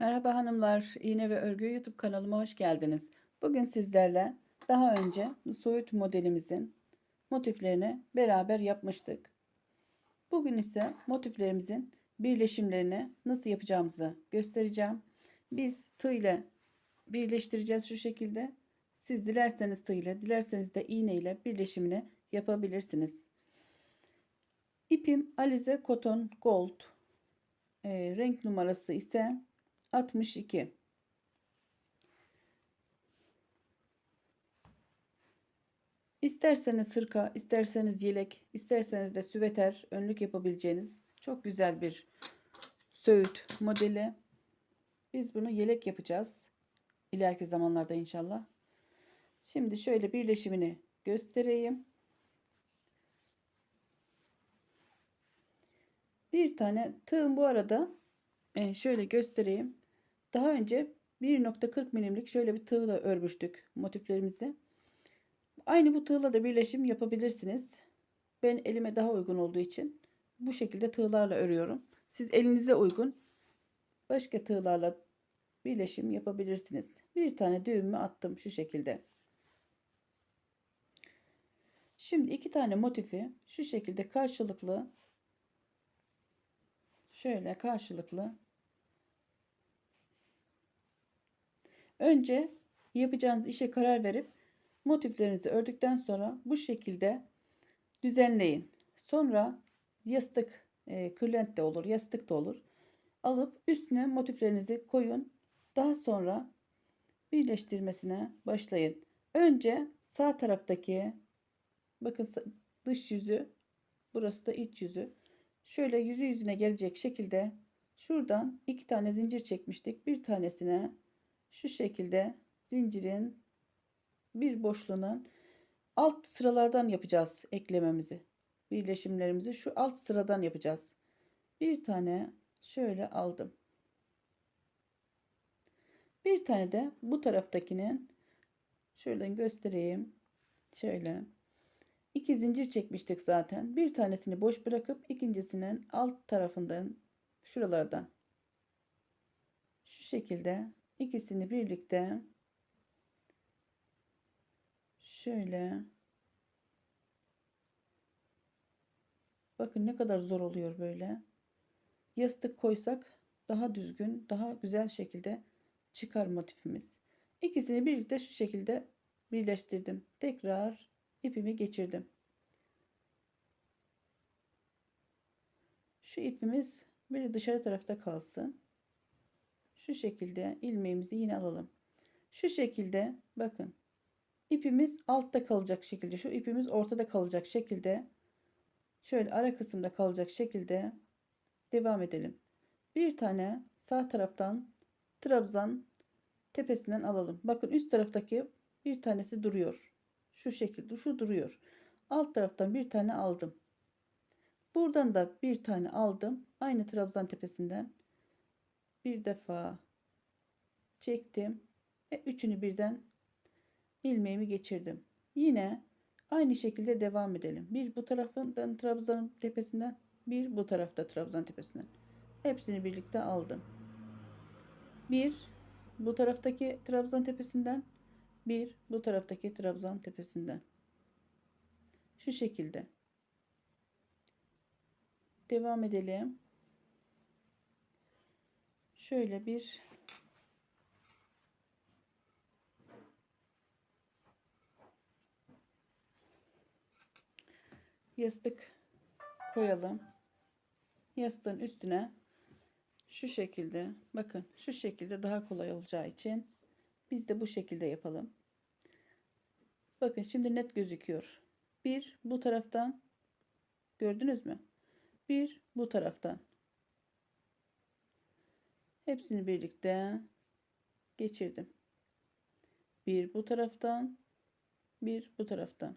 Merhaba hanımlar, İğne ve Örgü YouTube kanalıma hoş geldiniz. Bugün sizlerle daha önce soyut modelimizin motiflerini beraber yapmıştık. Bugün ise motiflerimizin birleşimlerini nasıl yapacağımızı göstereceğim. Biz tığ ile birleştireceğiz şu şekilde. Siz dilerseniz tığ ile, dilerseniz de iğne ile birleşimini yapabilirsiniz. İpim Alize Cotton Gold. E, renk numarası ise 62. İsterseniz hırka, isterseniz yelek, isterseniz de süveter, önlük yapabileceğiniz çok güzel bir söğüt modeli. Biz bunu yelek yapacağız. ileriki zamanlarda inşallah. Şimdi şöyle birleşimini göstereyim. Bir tane tığım bu arada e, şöyle göstereyim. Daha önce 1.40 milimlik şöyle bir tığla örmüştük motiflerimizi. Aynı bu tığla da birleşim yapabilirsiniz. Ben elime daha uygun olduğu için bu şekilde tığlarla örüyorum. Siz elinize uygun başka tığlarla birleşim yapabilirsiniz. Bir tane düğümü attım şu şekilde. Şimdi iki tane motifi şu şekilde karşılıklı şöyle karşılıklı önce yapacağınız işe karar verip motiflerinizi ördükten sonra bu şekilde düzenleyin. Sonra yastık, e, kırlent de olur, yastık da olur. Alıp üstüne motiflerinizi koyun. Daha sonra birleştirmesine başlayın. Önce sağ taraftaki bakın dış yüzü, burası da iç yüzü. Şöyle yüzü yüzüne gelecek şekilde şuradan iki tane zincir çekmiştik. Bir tanesine şu şekilde zincirin bir boşluğunun alt sıralardan yapacağız eklememizi. Birleşimlerimizi şu alt sıradan yapacağız. Bir tane şöyle aldım. Bir tane de bu taraftakinin şuradan göstereyim. Şöyle iki zincir çekmiştik zaten. Bir tanesini boş bırakıp ikincisinin alt tarafından şuralardan şu şekilde ikisini birlikte şöyle bakın ne kadar zor oluyor böyle. Yastık koysak daha düzgün daha güzel şekilde çıkar motifimiz. İkisini birlikte şu şekilde birleştirdim. Tekrar ipimi geçirdim. Şu ipimiz böyle dışarı tarafta kalsın şu şekilde ilmeğimizi yine alalım şu şekilde bakın ipimiz altta kalacak şekilde şu ipimiz ortada kalacak şekilde şöyle ara kısımda kalacak şekilde devam edelim. Bir tane sağ taraftan trabzan tepesinden alalım. Bakın üst taraftaki bir tanesi duruyor. Şu şekilde şu duruyor. Alt taraftan bir tane aldım. Buradan da bir tane aldım. Aynı trabzan tepesinden bir defa çektim ve üçünü birden ilmeğimi geçirdim. Yine aynı şekilde devam edelim. Bir bu tarafından trabzan tepesinden, bir bu tarafta trabzan tepesinden. Hepsini birlikte aldım. Bir bu taraftaki trabzan tepesinden, bir bu taraftaki trabzan tepesinden. Şu şekilde. Devam edelim. Şöyle bir yastık koyalım. Yastığın üstüne şu şekilde bakın şu şekilde daha kolay olacağı için biz de bu şekilde yapalım. Bakın şimdi net gözüküyor. Bir bu taraftan gördünüz mü? Bir bu taraftan. Hepsini birlikte geçirdim. Bir bu taraftan, bir bu taraftan.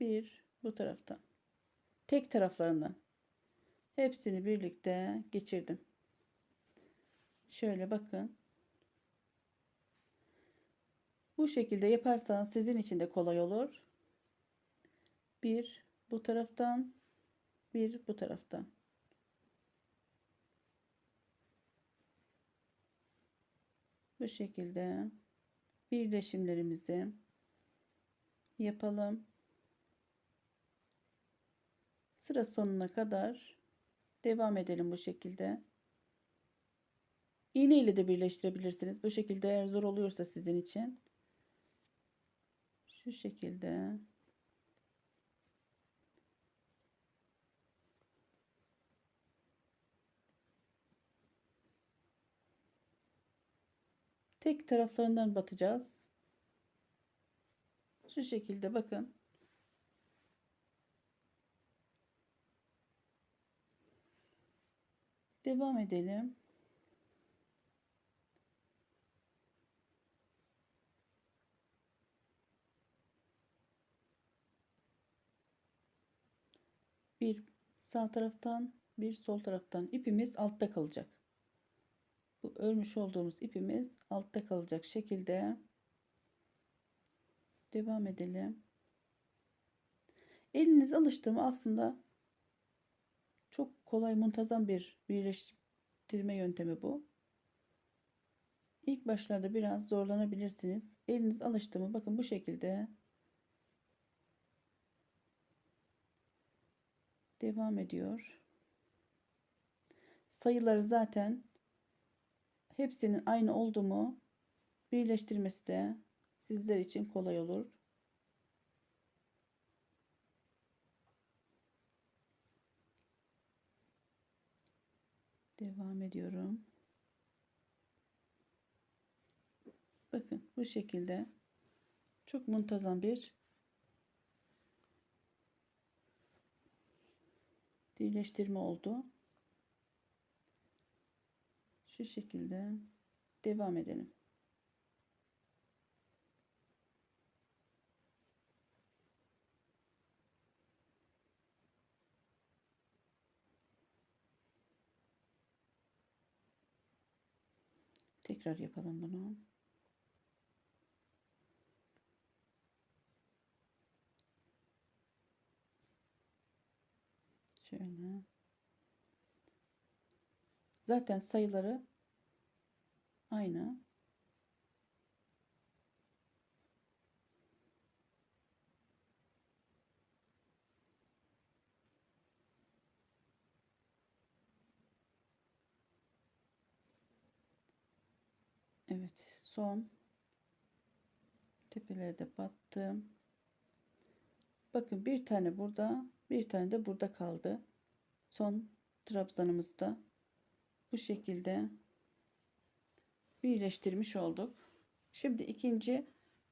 Bir bu taraftan. Tek taraflarından. Hepsini birlikte geçirdim. Şöyle bakın. Bu şekilde yaparsanız sizin için de kolay olur. Bir bu taraftan bir bu taraftan bu şekilde birleşimlerimizi yapalım. Sıra sonuna kadar devam edelim bu şekilde. İğne ile de birleştirebilirsiniz. Bu şekilde eğer zor oluyorsa sizin için. Şu şekilde. Tek taraflarından batacağız. Şu şekilde bakın. Devam edelim. Bir sağ taraftan bir sol taraftan ipimiz altta kalacak. Bu örmüş olduğumuz ipimiz altta kalacak şekilde devam edelim. Eliniz alıştı mı aslında çok kolay muntazam bir birleştirme yöntemi bu. İlk başlarda biraz zorlanabilirsiniz. Eliniz alıştı mı bakın bu şekilde devam ediyor. Sayıları zaten hepsinin aynı oldu mu birleştirmesi de sizler için kolay olur. Devam ediyorum. Bakın bu şekilde çok muntazam bir birleştirme oldu. Şu şekilde devam edelim. Tekrar yapalım bunu. Şöyle. Zaten sayıları aynı. Evet, son tepelere de battım. Bakın bir tane burada, bir tane de burada kaldı. Son trabzanımızda bu şekilde birleştirmiş olduk. Şimdi ikinci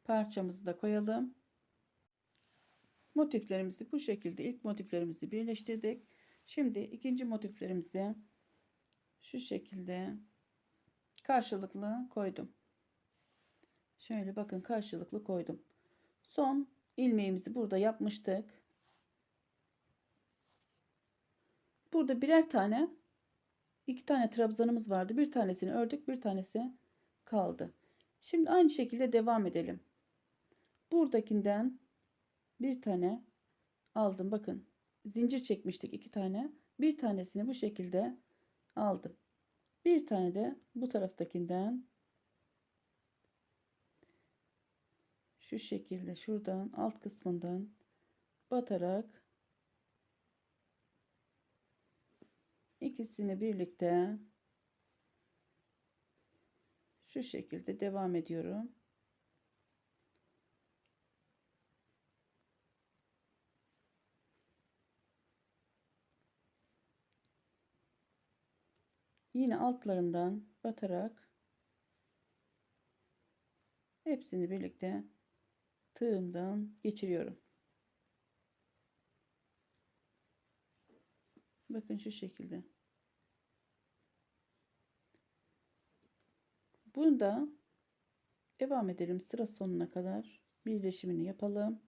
parçamızı da koyalım. Motiflerimizi bu şekilde ilk motiflerimizi birleştirdik. Şimdi ikinci motiflerimizi şu şekilde karşılıklı koydum. Şöyle bakın karşılıklı koydum. Son ilmeğimizi burada yapmıştık. Burada birer tane iki tane trabzanımız vardı. Bir tanesini ördük, bir tanesi kaldı. Şimdi aynı şekilde devam edelim. Buradakinden bir tane aldım. Bakın zincir çekmiştik iki tane. Bir tanesini bu şekilde aldım. Bir tane de bu taraftakinden şu şekilde şuradan alt kısmından batarak ikisini birlikte şu şekilde devam ediyorum. Yine altlarından batarak hepsini birlikte tığımdan geçiriyorum. Bakın şu şekilde. Bunu da devam edelim sıra sonuna kadar birleşimini yapalım.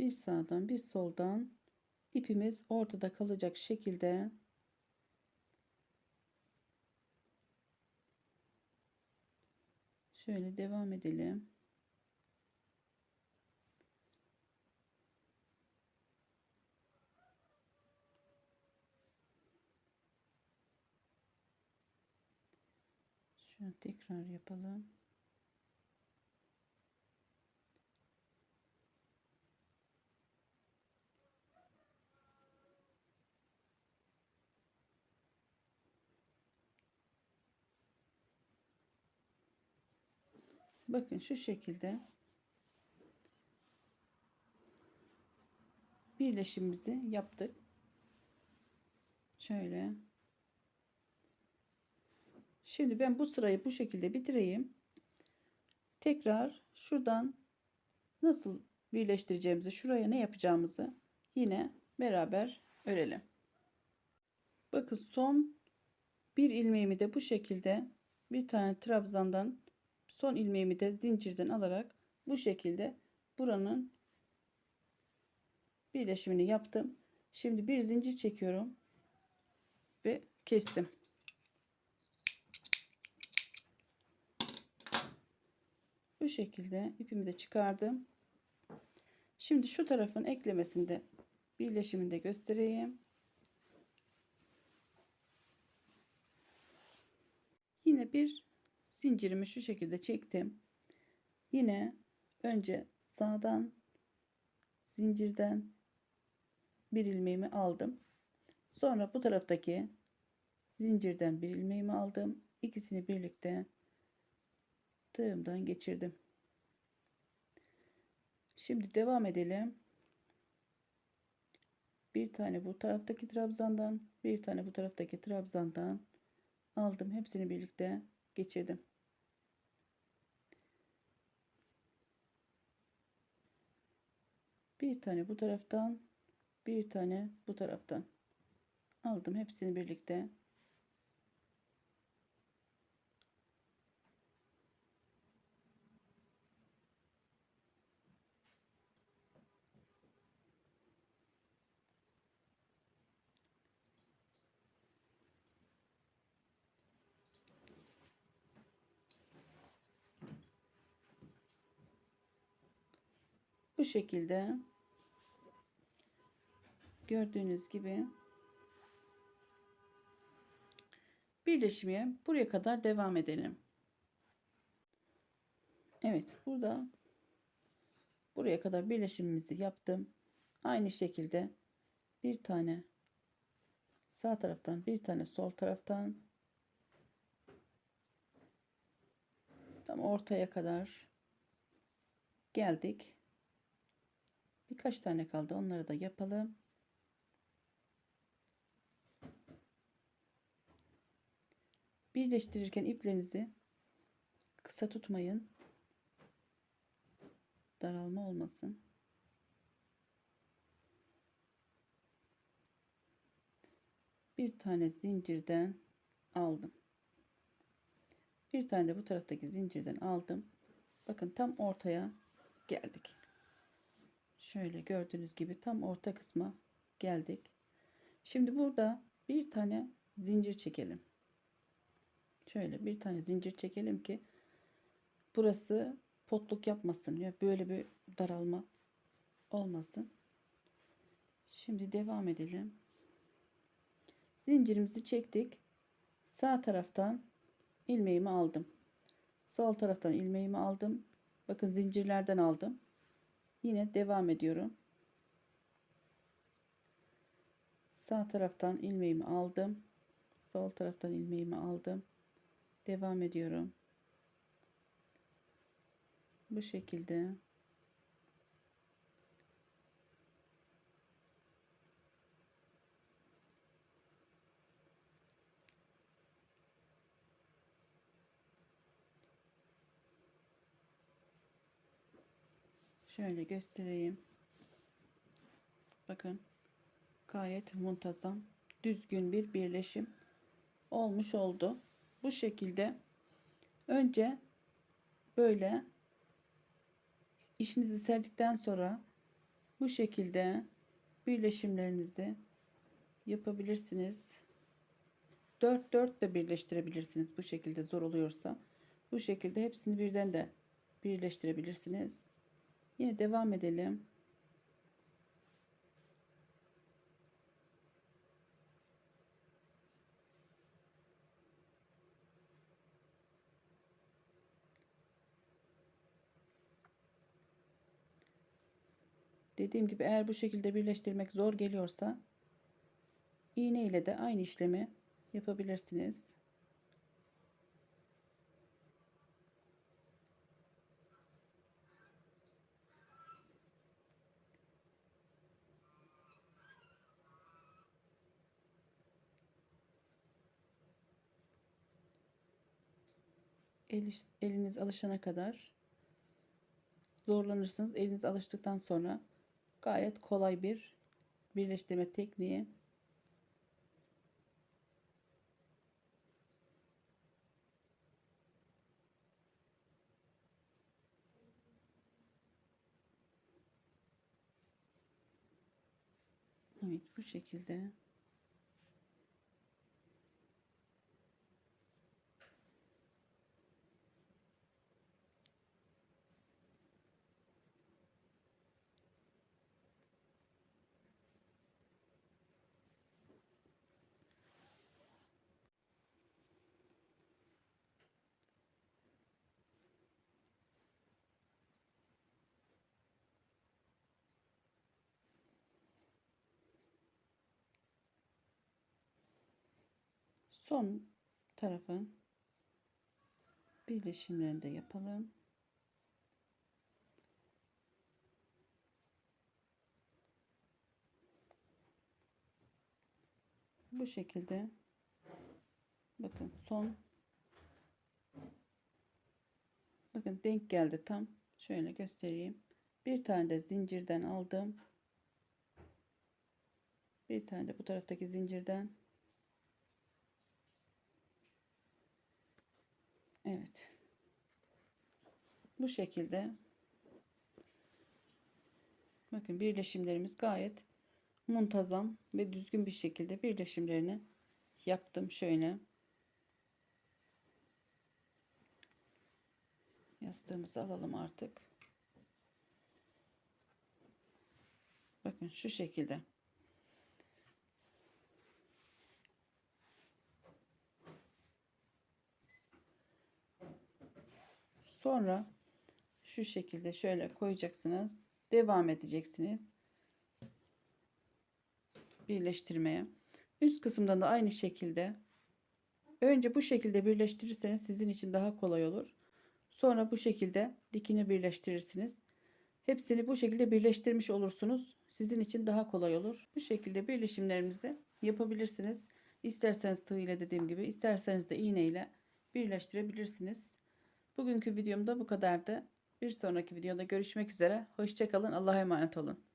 Bir sağdan bir soldan ipimiz ortada kalacak şekilde şöyle devam edelim. Şöyle tekrar yapalım. Bakın şu şekilde birleşimimizi yaptık. Şöyle. Şimdi ben bu sırayı bu şekilde bitireyim. Tekrar şuradan nasıl birleştireceğimizi, şuraya ne yapacağımızı yine beraber örelim. Bakın son bir ilmeğimi de bu şekilde bir tane trabzandan son ilmeğimi de zincirden alarak bu şekilde buranın birleşimini yaptım. Şimdi bir zincir çekiyorum ve kestim. Bu şekilde ipimi de çıkardım. Şimdi şu tarafın eklemesinde birleşimini de göstereyim. Yine bir zincirimi şu şekilde çektim. Yine önce sağdan zincirden bir ilmeğimi aldım. Sonra bu taraftaki zincirden bir ilmeğimi aldım. İkisini birlikte tığımdan geçirdim. Şimdi devam edelim. Bir tane bu taraftaki trabzandan, bir tane bu taraftaki trabzandan aldım. Hepsini birlikte geçirdim. Bir tane bu taraftan, bir tane bu taraftan aldım. Hepsini birlikte bu şekilde gördüğünüz gibi birleşmeye buraya kadar devam edelim. Evet burada buraya kadar birleşimimizi yaptım. Aynı şekilde bir tane sağ taraftan bir tane sol taraftan tam ortaya kadar geldik. Birkaç tane kaldı. Onları da yapalım. Birleştirirken iplerinizi kısa tutmayın. Daralma olmasın. Bir tane zincirden aldım. Bir tane de bu taraftaki zincirden aldım. Bakın tam ortaya geldik. Şöyle gördüğünüz gibi tam orta kısma geldik. Şimdi burada bir tane zincir çekelim. Şöyle bir tane zincir çekelim ki burası potluk yapmasın ya böyle bir daralma olmasın. Şimdi devam edelim. Zincirimizi çektik. Sağ taraftan ilmeğimi aldım. Sol taraftan ilmeğimi aldım. Bakın zincirlerden aldım. Yine devam ediyorum. Sağ taraftan ilmeğimi aldım. Sol taraftan ilmeğimi aldım. Devam ediyorum. Bu şekilde. Şöyle göstereyim. Bakın gayet muntazam düzgün bir birleşim olmuş oldu. Bu şekilde önce böyle işinizi serdikten sonra Bu şekilde birleşimlerinizi yapabilirsiniz. 4 4 de birleştirebilirsiniz bu şekilde zor oluyorsa. Bu şekilde hepsini birden de birleştirebilirsiniz. Yine devam edelim. Dediğim gibi eğer bu şekilde birleştirmek zor geliyorsa iğne ile de aynı işlemi yapabilirsiniz. El, eliniz alışana kadar zorlanırsınız. Eliniz alıştıktan sonra gayet kolay bir birleştirme tekniği. Evet bu şekilde. Son tarafın birleşimlerini de yapalım. Bu şekilde bakın son bakın denk geldi tam şöyle göstereyim. Bir tane de zincirden aldım. Bir tane de bu taraftaki zincirden Evet. Bu şekilde bakın birleşimlerimiz gayet muntazam ve düzgün bir şekilde birleşimlerini yaptım şöyle. Yastığımızı alalım artık. Bakın şu şekilde. Sonra şu şekilde şöyle koyacaksınız. Devam edeceksiniz. Birleştirmeye. Üst kısımdan da aynı şekilde önce bu şekilde birleştirirseniz sizin için daha kolay olur. Sonra bu şekilde dikine birleştirirsiniz. Hepsini bu şekilde birleştirmiş olursunuz. Sizin için daha kolay olur. Bu şekilde birleşimlerimizi yapabilirsiniz. İsterseniz tığ ile dediğim gibi, isterseniz de iğne ile birleştirebilirsiniz. Bugünkü videomda bu kadardı. Bir sonraki videoda görüşmek üzere. Hoşçakalın. Allah'a emanet olun.